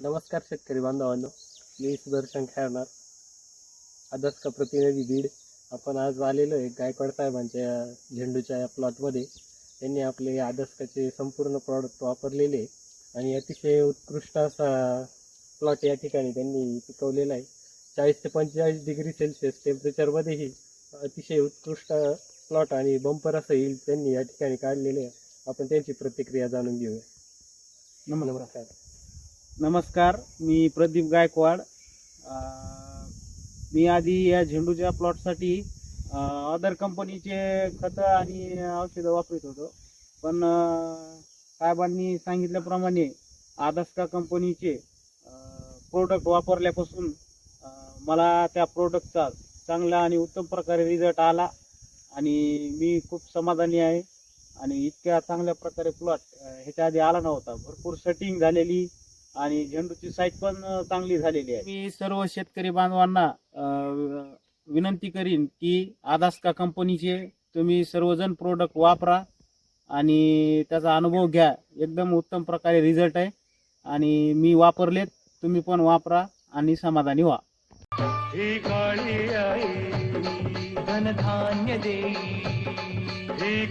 नमस्कार शेतकरी बांधवांनो मी सुदर्शन खेळणार. आदर्श का प्रतिनिधी बीड. आपण आज आलेलो आहे गायकवाड साहेबांच्या झेंडूच्या या प्लॉटमध्ये त्यांनी आपले आदर्शकाचे संपूर्ण प्रॉडक्ट वापरलेले आणि अतिशय उत्कृष्ट असा प्लॉट या ठिकाणी त्यांनी पिकवलेला आहे. चाळीस ते पंचेचाळीस डिग्री सेल्सिअस टेम्परेचरमध्येही अतिशय उत्कृष्ट प्लॉट आणि बंपर असं येईल त्यांनी या ठिकाणी काढलेले आहे. आपण त्यांची प्रतिक्रिया जाणून घेऊया. नमस्कार. नमस्कार मी प्रदीप गायकवाड. मी आधी या झेंडूच्या प्लॉटसाठी अदर कंपनीचे खतं आणि औषधं वापरत होतो. पण साहेबांनी सांगितल्याप्रमाणे आदस्का कंपनीचे प्रोडक्ट वापरल्यापासून मला त्या प्रोडक्टचा चांगला आणि उत्तम प्रकारे रिझल्ट आला आणि मी खूप समाधानी आहे. आणि इतक्या चांगल्या प्रकारे प्लॉट ह्याच्या आधी आला नव्हता. भरपूर सेटिंग झालेली आणि झेंडूची साईज पण चांगली झालेली आहे. मी सर्व शेतकरी बांधवांना विनंती करीन की आदास्का कंपनीचे तुम्ही सर्वजण प्रोडक्ट वापरा आणि त्याचा अनुभव घ्या. एकदम उत्तम प्रकारे रिझल्ट आहे. आणि मी वापरलेत तुम्ही पण वापरा आणि समाधानी व्हा. ही काळी आई धनधान्य देई ही